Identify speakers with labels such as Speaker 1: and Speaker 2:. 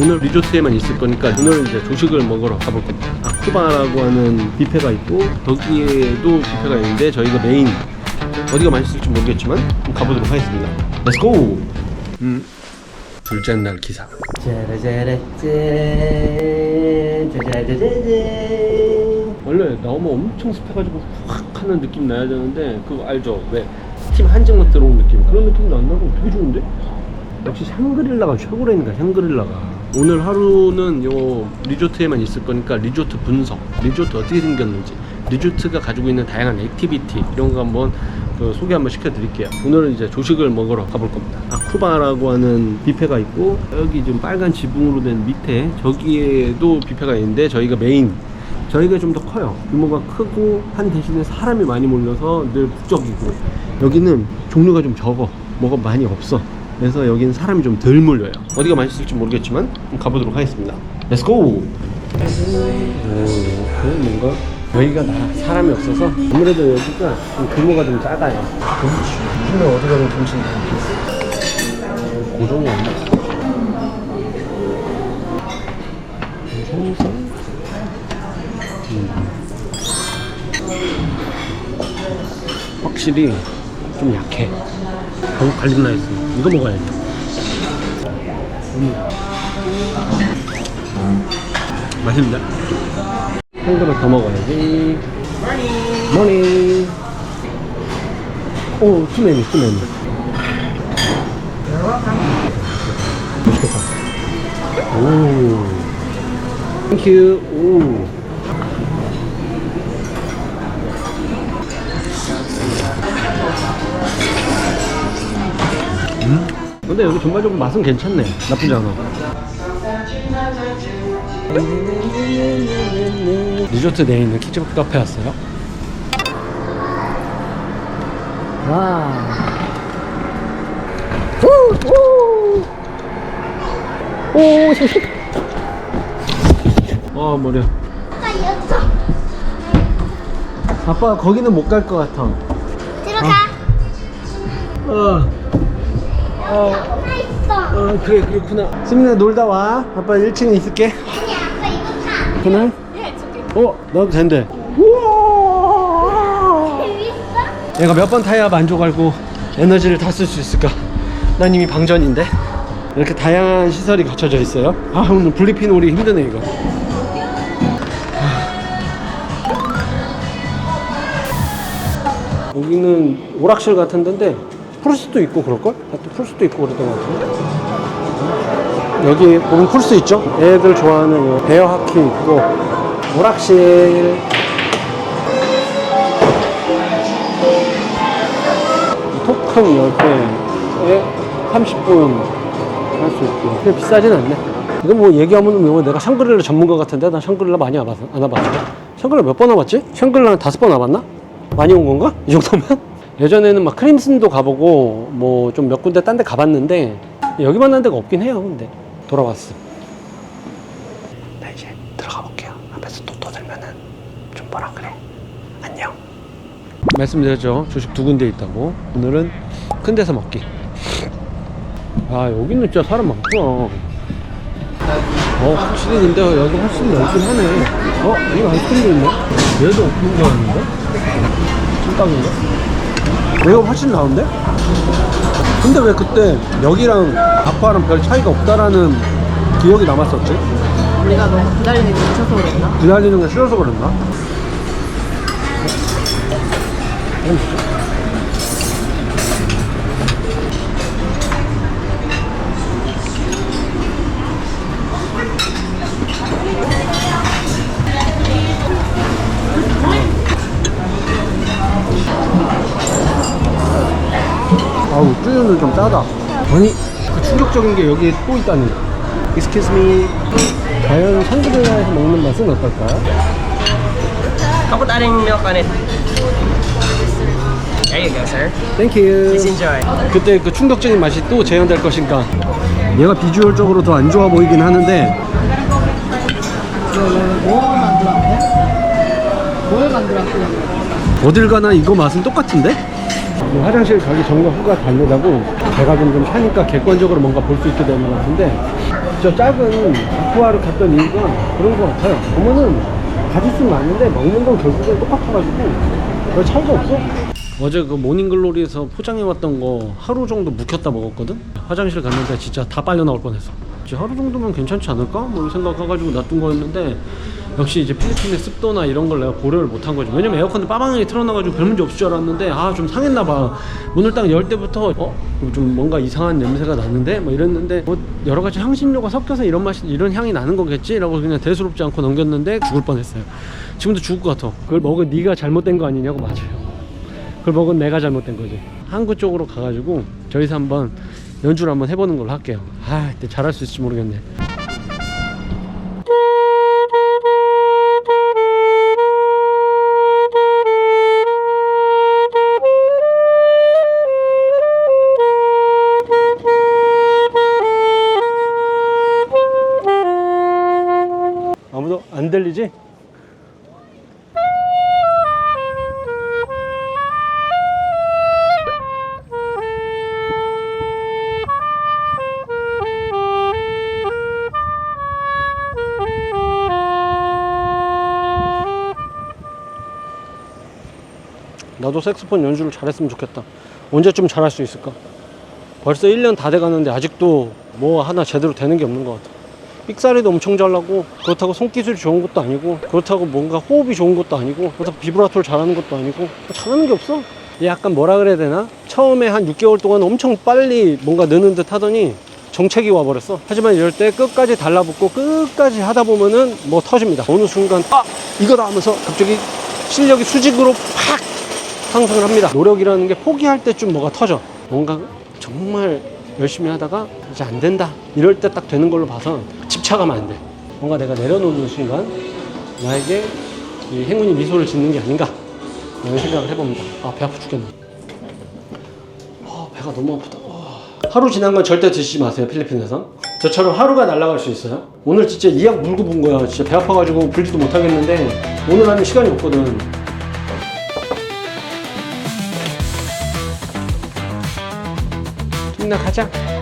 Speaker 1: 오늘 리조트에만 있을 거니까 오늘 이제 조식을 먹으러 가볼 겁니다. 아쿠바라고 하는 뷔페가 있고 거기에도 뷔페가 있는데 저희가 메인 어디가 맛있을지 모르겠지만 가보도록 하겠습니다. Let's go. 음 둘째 날 기사. 원래 너무 엄청 습해가지고 확 하는 느낌 나야 되는데 그거 알죠? 왜? 팀 한증막 들어온 느낌 그런 느낌도 안 나고 되게 좋은데? 역시 샹그릴라가 최고라니까 샹그릴라가. 오늘 하루는 요 리조트에만 있을 거니까 리조트 분석. 리조트 어떻게 생겼는지. 리조트가 가지고 있는 다양한 액티비티 이런 거 한번 그 소개 한번 시켜드릴게요. 오늘은 이제 조식을 먹으러 가볼 겁니다. 아쿠바라고 하는 뷔페가 있고 여기 좀 빨간 지붕으로 된 밑에 저기에도 뷔페가 있는데 저희가 메인. 저희가 좀 더 커요. 규모가 크고 한 대신에 사람이 많이 몰려서 늘 북적이고. 여기는 종류가 좀 적어. 뭐가 많이 없어. 그래서 여기는 사람이 좀 덜 몰려요. 어디가 맛있을지 모르겠지만 가보도록 하겠습니다. 오, 그 뭔가 여기가 나 사람이 없어서 아무래도 여기가 좀 규모가 좀 작아요. 근데 어디 가든 정신 고정이 안 나. 고정선? 확실히 좀 약해. 너무 갈림 나 있어. 이거 먹어야지. 음. 맛있는데? 한 그릇 더 먹어야지. 머니. 오, 투메니, 투메니. 맛있겠다. 오. 땡큐. 오. 근데 여기 전반적으로 맛은 괜찮네. 나쁘지 않아. 리조트 내에 있는 키즈 카페 왔어요. 와. 오, 오. 오, 씨. 어, 머리야. 아빠 거기는 못 갈 것 같아.
Speaker 2: 들어가.
Speaker 1: 어. 어.
Speaker 2: 있어.
Speaker 1: 어 그래 그렇구나 수민아 놀다 와 아빠 1층에 있을게
Speaker 2: 아니 아빠 이거 타.
Speaker 1: 그날? 어 나도 된대
Speaker 2: 재밌어?
Speaker 1: 얘가 몇 번 타야 만족하고 에너지를 다 쓸 수 있을까 난 이미 방전인데 이렇게 다양한 시설이 갖춰져 있어요 아 오늘 블리피놀이 힘드네 이거 하. 여기는 오락실 같은 데인데 풀 수도 있고 그럴걸? 아, 또풀 수도 있고 그랬던 것 같은데 여기 보면 풀수 있죠? 애들 좋아하는 요 베어 하키 있고 오락실 토큰 10개에 30분 할 수 있고 근데 비싸진 않네 이거 뭐 얘기하면 뭐 내가 샹그릴라 전문가 같은데 난 샹그릴라 많이 안 와봤어 안 샹그릴라 몇 번 와봤지? 샹그릴라 한 다섯 번 와봤나? 많이 온 건가? 이 정도면? 예전에는 막 크림슨도 가보고 뭐 좀 몇 군데 딴 데 가봤는데 여기만 한 데가 없긴 해요 근데. 돌아왔어. 나 이제 들어가 볼게요. 앞에서 또 떠들면은 좀 뭐라 그래. 안녕. 말씀드렸죠. 조식 두 군데 있다고. 오늘은 큰 데서 먹기. 아 여기는 진짜 사람 많구나. 어 확실히 근데 여기 훨씬 넓긴 하네. 어? 여기 아이스크림도 있네. 얘도 오픈 거 아닌가? 찐빵인가? 얘가 훨씬 나은데? 근데 왜 그때 여기랑 아빠랑 별 차이가 없다라는 기억이 남았었지?
Speaker 3: 우리가 너무 기다리는 게 지쳐서 그랬나?
Speaker 1: 기다리는 게 싫어서 그랬나? 아 우 쭈유는 좀 짜다 아니 그 충격적인 게 여기에 또 있다니 Excuse me 과연 샹그릴라에서 먹는 맛은 어떨까?
Speaker 4: Milk on it? There you go, sir. Please enjoy.
Speaker 1: 그때 그 충격적인 맛이 또 재현될 것인가 얘가 비주얼적으로 더 안 좋아 보이긴 하는데
Speaker 3: 뭐 만들었대? 뭘 만들었대?
Speaker 1: 어딜 가나 이거 맛은 똑같은데? 뭐 화장실 가기 전과 후가 다르다고 배가 좀, 좀 차니까 객관적으로 뭔가 볼 수 있게 되는 것 같은데 저 작은 아쿠아를 갔던 이유가 그런 것 같아요. 보면은 가짓수 많은데 먹는 건 결국엔 똑같아가지고 별 차이가 없어. 어제 그 모닝글로리에서 포장해왔던 거 하루 정도 묵혔다 먹었거든? 화장실 갔는데 진짜 다 빨려 나올 뻔했어. 하루 정도면 괜찮지 않을까? 뭐이 생각해가지고 놔둔 거였는데 역시 이제 필리핀의 습도나 이런 걸 내가 고려를 못한 거지. 왜냐면 에어컨을 빠방하게 틀어놔가지고 별 문제 없을 줄 알았는데 아 좀 상했나 봐. 문을 딱 열 때부터 어? 좀 뭔가 이상한 냄새가 나는데? 뭐 이랬는데 뭐 여러 가지 향신료가 섞여서 이런 맛이 이런 향이 나는 거겠지? 라고 그냥 대수롭지 않고 넘겼는데 죽을 뻔했어요. 지금도 죽을 것 같아. 그걸 먹은 네가 잘못된 거 아니냐고 맞아요. 그걸 먹은 내가 잘못된 거지. 항구 쪽으로 가가지고 저기서 한번 연주를 한번 해보는 걸로 할게요. 아, 근데 잘할 수 있을지 모르겠네. 나도 색소폰 연주를 잘했으면 좋겠다. 언제쯤 잘할 수 있을까? 벌써 1년 다 돼가는데 아직도 뭐 하나 제대로 되는 게 없는 것 같아. 삑사리도 엄청 잘 나고 그렇다고 손기술이 좋은 것도 아니고 그렇다고 뭔가 호흡이 좋은 것도 아니고 그렇다고 비브라토를 잘하는 것도 아니고 잘하는 게 없어. 약간 뭐라 그래야 되나? 처음에 한 6개월 동안 엄청 빨리 뭔가 느는 듯 하더니 정책이 와버렸어. 하지만 이럴 때 끝까지 달라붙고 끝까지 하다 보면은 뭐 터집니다. 어느 순간 아 이거다 하면서 갑자기 실력이 수직으로 팍 상승을 합니다. 노력이라는 게 포기할 때쯤 뭐가 터져. 뭔가 정말 열심히 하다가 이제 안 된다. 이럴 때 딱 되는 걸로 봐서 집착하면 안 돼. 뭔가 내가 내려놓는 순간 나에게 이 행운이 미소를 짓는 게 아닌가. 이런 생각을 해봅니다. 아, 배 아파 죽겠네. 아, 배가 너무 아프다. 와. 하루 지난 건 절대 드시지 마세요, 필리핀에서. 저처럼 하루가 날아갈 수 있어요. 오늘 진짜 이 약 물고 본 거야. 진짜 배 아파가지고 불지도 못하겠는데 오늘 하면 시간이 없거든. 김나 가자.